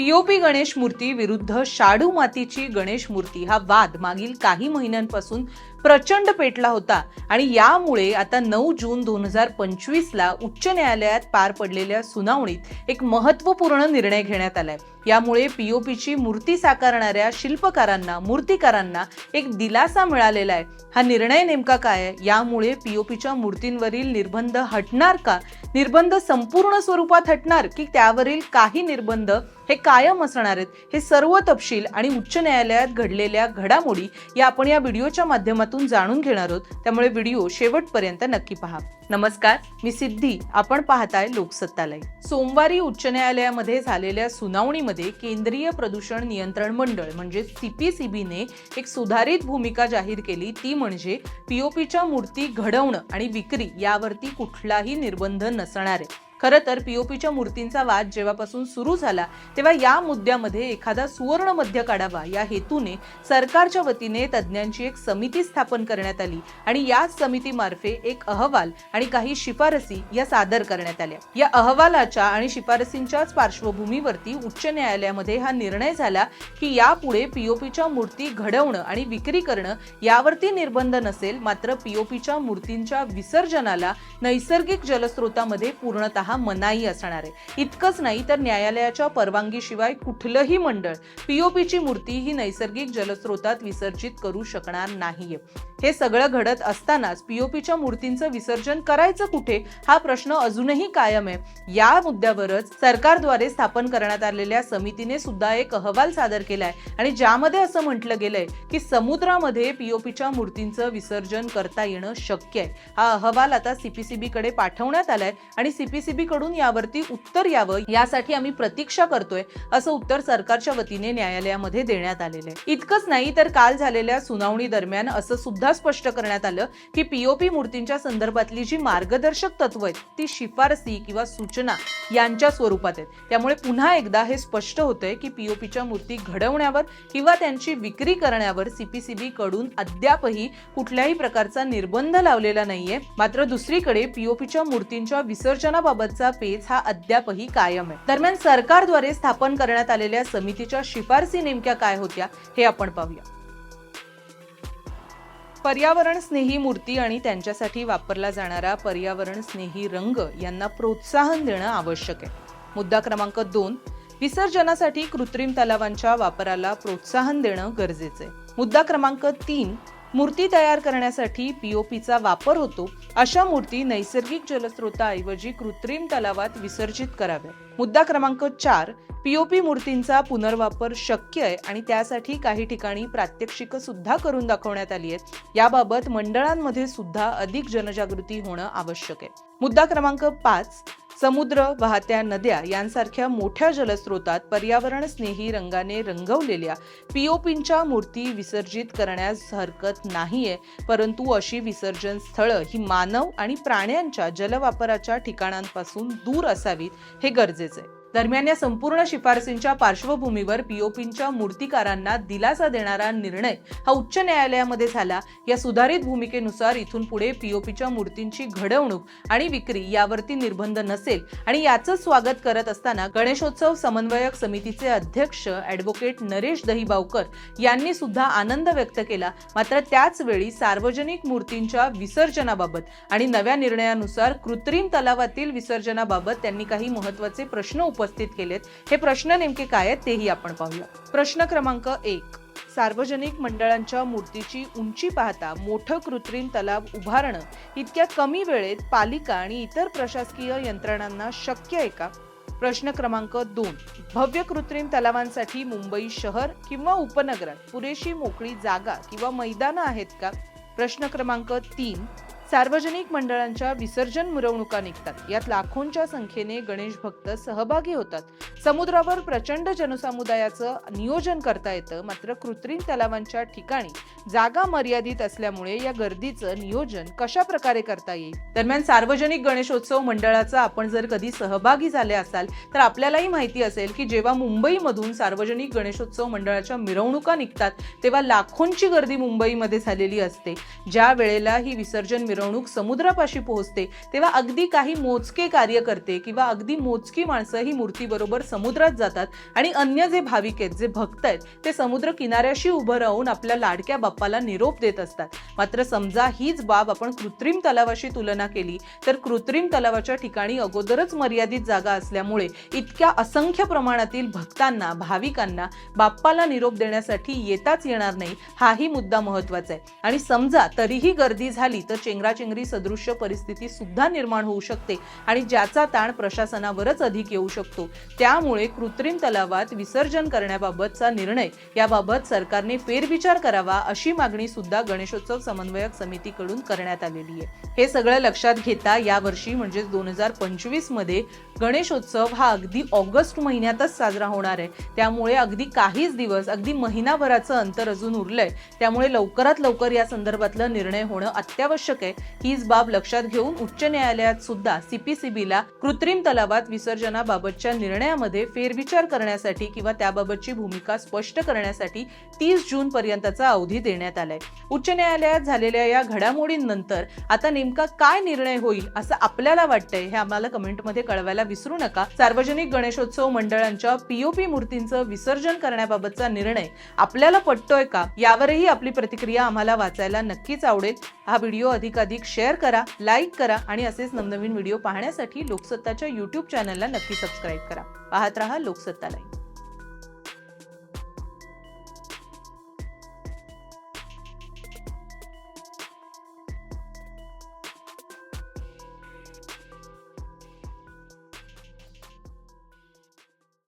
POP Ganesh मूर्ती विरुद्ध शाडू मातीची गणेश मूर्ती हा वाद मागील काही महिन्यांपासून प्रचंड पेटला होता आणि यामुळे आता नऊ जून दोन हजार पंचवीसला उच्च न्यायालयात पार पडलेल्या सुनावणीत एक महत्त्वपूर्ण निर्णय घेण्यात आलाय. यामुळे पीओपीची मूर्ती साकारणाऱ्या शिल्पकारांना मूर्तिकारांना एक दिलासा मिळालेला आहे. हा निर्णय नेमका काय आहे? यामुळे पीओपीच्या मूर्तींवरील निर्बंध हटणार का? निर्बंध संपूर्ण स्वरूपात हटणार की त्यावरील काही निर्बंध हे कायम असणार आहेत? हे सर्व तपशील आणि उच्च न्यायालयात घडलेल्या घडामोडी या आपण या व्हिडिओच्या माध्यमात माध्यमातून जाणून घेणार आहोत. त्यामुळे व्हिडिओ शेवटपर्यंत नक्की पहा. नमस्कार मी सिद्धी. आपण पाहताय लोकसत्तालय. सोमवारी उच्च न्यायालयामध्ये झालेल्या सुनावणीमध्ये केंद्रीय प्रदूषण नियंत्रण मंडळ म्हणजे सीपीसीबीने एक सुधारित भूमिका जाहीर केली. ती म्हणजे पीओपीच्या मूर्ती घडवणं आणि विक्री यावरती कुठलाही निर्बंध नसणार. आहे खरं तर पीओपीच्या मूर्तींचा वाद जेव्हापासून सुरू झाला तेव्हा या मुद्द्यामध्ये एखादा सुवर्ण मध्य काढावा या हेतूने सरकारच्या वतीने तज्ज्ञांची एक समिती स्थापन करण्यात आली आणि या समितीमार्फे एक अहवाल आणि काही शिफारसी या सादर करण्यात आल्या. या अहवालाच्या आणि शिफारसींच्याच पार्श्वभूमीवरती उच्च न्यायालयामध्ये हा निर्णय झाला की यापुढे पीओपीच्या मूर्ती घडवणं आणि विक्री करणं यावरती निर्बंध नसेल मात्र पीओपीच्या मूर्तींच्या विसर्जनाला नैसर्गिक जलस्रोतामध्ये पूर्णतः मनाई असणार आहे. इतकंच नाही तर न्यायालयाच्या परवानगीशिवाय कुठलंही मंडळ पीओपीची मूर्ती ही नैसर्गिक जलस्रोतात विसर्जित करू शकणार नाहीये. हे सगळं घडत असतानाच पीओपीच्या मूर्तींचं विसर्जन करायचं कुठे? हा प्रश्न अजूनही कायम आहे. या मुद्द्यावरच सरकारद्वारे स्थापन करण्यात आलेल्या समितीने सुद्धा एक अहवाल सादर केलाय आणि ज्यामध्ये असं म्हटलं गेलंय की समुद्रामध्ये पीओपीच्या मूर्तींचं विसर्जन करता येणं शक्य आहे. हा अहवाल आता सीपीसीबी कडे पाठवण्यात आलाय आणि सीपीसीबी कडून यावरती उत्तर यावं यासाठी आम्ही प्रतीक्षा करतोय असं उत्तर सरकारच्या वतीने न्यायालयामध्ये देण्यात आलेलं आहे. इतकंच नाही तर काल झालेल्या सुनावणी दरम्यान असं सुद्धा स्पष्ट करण्यात आलं की पीओपी मूर्तींच्या संदर्भातली जी मार्गदर्शक तत्व आहेत ती शिफारसी किंवा सूचना यांच्या स्वरूपात आहेत. त्यामुळे पुन्हा एकदा हे स्पष्ट होतंय की पीओपीच्या मूर्ती घडवण्यावर किंवा त्यांची विक्री करण्यावर सीपीसीबी कडून अद्यापही कुठल्याही प्रकारचा निर्बंध लावलेला नाहीये. मात्र दुसरीकडे पीओपीच्या मूर्तींच्या विसर्जनाबाबतचा पेच हा अद्यापही कायम आहे. दरम्यान सरकारद्वारे स्थापन करण्यात आलेल्या समितीच्या शिफारसी नेमक्या काय होत्या हे आपण पाहूया. पर्यावरण स्नेही मूर्ती आणि त्यांच्यासाठी वापरला जाणारा पर्यावरण स्नेही रंग यांना प्रोत्साहन देणं आवश्यक आहे. मुद्दा क्रमांक दोन विसर्जनासाठी कृत्रिम तलावांच्या वापराला प्रोत्साहन देणं गरजेचं आहे. मुद्दा क्रमांक तीन मूर्ती तयार करण्यासाठी पीओपीचा वापर होतो अशा मूर्ती नैसर्गिक जलस्रोताऐवजी कृत्रिम तलावात विसर्जित कराव्या मुद्दा क्रमांक चार पीओपी मूर्तींचा पुनर्वापर शक्य आहे आणि त्यासाठी काही ठिकाणी प्रात्यक्षिकं सुद्धा करून दाखवण्यात आली आहेत. याबाबत मंडळांमध्ये सुद्धा अधिक जनजागृती होणं आवश्यक आहे. मुद्दा क्रमांक पाच समुद्र वाहत्या नद्या यांसारख्या मोठ्या जलस्रोतात पर्यावरण स्नेही रंगाने रंगवलेल्या पीओपींच्या मूर्ती विसर्जित करण्यास हरकत नाहीये परंतु अशी विसर्जन स्थळं ही मानव आणि प्राण्यांच्या जलवापराच्या ठिकाणांपासून दूर असावीत हे गरजेचं आहे दरम्यान या संपूर्ण शिफारसींच्या पार्श्वभूमीवर पीओपींच्या मूर्तिकारांना दिलासा देणारा निर्णय हा उच्च न्यायालयामध्ये झाला. या सुधारित भूमिकेनुसार इथून पुढे पीओपीच्या मूर्तींची घडवणूक आणि विक्री यावरती निर्बंध नसेल आणि याचं स्वागत करत असताना गणेशोत्सव समन्वयक समितीचे अध्यक्ष ॲडव्होकेट नरेश दहीबावकर यांनी सुद्धा आनंद व्यक्त केला. मात्र त्याचवेळी सार्वजनिक मूर्तींच्या विसर्जनाबाबत आणि नव्या निर्णयानुसार कृत्रिम तलावातील विसर्जनाबाबत त्यांनी काही महत्त्वाचे प्रश्न उपस्थित केलेत. हे प्रश्न नेमके काय आहेत तेही आपण पाहूया. प्रश्न क्रमांक एक. सार्वजनिक मंडळांच्या मूर्तीची उंची पाहता मोठं कृत्रिम तलाव उभारणं इतक्या कमी वेळेत पालिका आणि इतर प्रशासकीय यंत्रणांना शक्य आहे का? प्रश्न क्रमांक दोन. भव्य कृत्रिम तलावांसाठी मुंबई शहर किंवा उपनगरात पुरेशी मोकळी जागा किंवा मैदानं आहेत का? प्रश्न क्रमांक तीन. सार्वजनिक मंडळांच्या विसर्जन मिरवणुका निघतात. यात लाखोंच्या संख्येने गणेश भक्त सहभागी होतात. समुद्रावर प्रचंड जनसमुदायाचं नियोजन करता येतं. मात्र कृत्रिम तलावांच्या ठिकाणी जागा मर्यादित असल्यामुळे या गर्दीचं नियोजन कशा प्रकारे करता येईल? दरम्यान सार्वजनिक गणेशोत्सव मंडळाचा आपण जर कधी सहभागी झाले असाल तर आपल्यालाही माहिती असेल की जेव्हा मुंबईमधून सार्वजनिक गणेशोत्सव मंडळाच्या मिरवणुका निघतात तेव्हा लाखोंची गर्दी मुंबईमध्ये झालेली असते. ज्या वेळेला ही विसर्जन मिरवणूक मिरवणूक समुद्रापाशी पोहोचते तेव्हा अगदी काही मोजके कार्यकर्ते किंवा अगदी मोजकी माणसं ही मूर्तीबरोबर समुद्रात जातात आणि अन्य जे भाविक आहेत जे भक्त आहेत ते समुद्र किनाऱ्याशी उभं राहून आपल्या लाडक्या बाप्पाला निरोप देत असतात. मात्र समजा हीच बाब आपण कृत्रिम तलावाशी तुलना केली तर कृत्रिम तलावाच्या ठिकाणी अगोदरच मर्यादित जागा असल्यामुळे इतक्या असंख्य प्रमाणातील भक्तांना भाविकांना बाप्पाला निरोप देण्यासाठी येताच येणार नाही हाही मुद्दा महत्त्वाचा आहे. आणि समजा तरीही गर्दी झाली तर चेंगरा चेंगराचेंगरी सदृश्य परिस्थिती सुद्धा निर्माण होऊ शकते आणि ज्याचा ताण प्रशासनावरच अधिक येऊ शकतो. त्यामुळे कृत्रिम तलावात विसर्जन करण्याबाबतचा निर्णय याबाबत सरकारने फेरविचार करावा अशी मागणी सुद्धा गणेशोत्सव समन्वयक समितीकडून करण्यात आलेली आहे. हे सगळं लक्षात घेता यावर्षी म्हणजेच दोन हजार पंचवीसमध्ये गणेशोत्सव हा अगदी ऑगस्ट महिन्यातच साजरा होणार आहे. त्यामुळे अगदी काहीच दिवस अगदी महिनाभराचं अंतर अजून उरलंय. त्यामुळे लवकरात लवकर या संदर्भातलं निर्णय होणं अत्यावश्यक आहे. हीच बाब लक्षात घेऊन उच्च न्यायालयात सुद्धा सीपीसीबीला कृत्रिम तलावात विसर्जनाबाबतच्या निर्णयामध्ये फेरविचार करण्यासाठी किंवा त्याबाबतची भूमिका स्पष्ट करण्यासाठी तीस जून पर्यंतचा अवधी देण्यात आलाय. उच्च न्यायालयात झालेल्या या घडामोडींनंतर आता नेमका काय निर्णय होईल असं आपल्याला वाटतंय हे आम्हाला कमेंटमध्ये कळवायला विसरू नका. सार्वजनिक गणेशोत्सव मंडळांच्या पीओपी मूर्तींचं विसर्जन करण्याबाबतचा निर्णय आपल्याला पटतोय का? यावरही आपली प्रतिक्रिया आम्हाला वाचायला नक्कीच आवडेल. हा व्हिडिओ अधिक शेअर करा लाईक करा आणि असेच नवनवीन व्हिडिओ पाहण्यासाठी लोकसत्ताच्या युट्यूब चॅनलला नक्की सबस्क्राईब करा. पाहत रहा लोकसत्ता लाईव्ह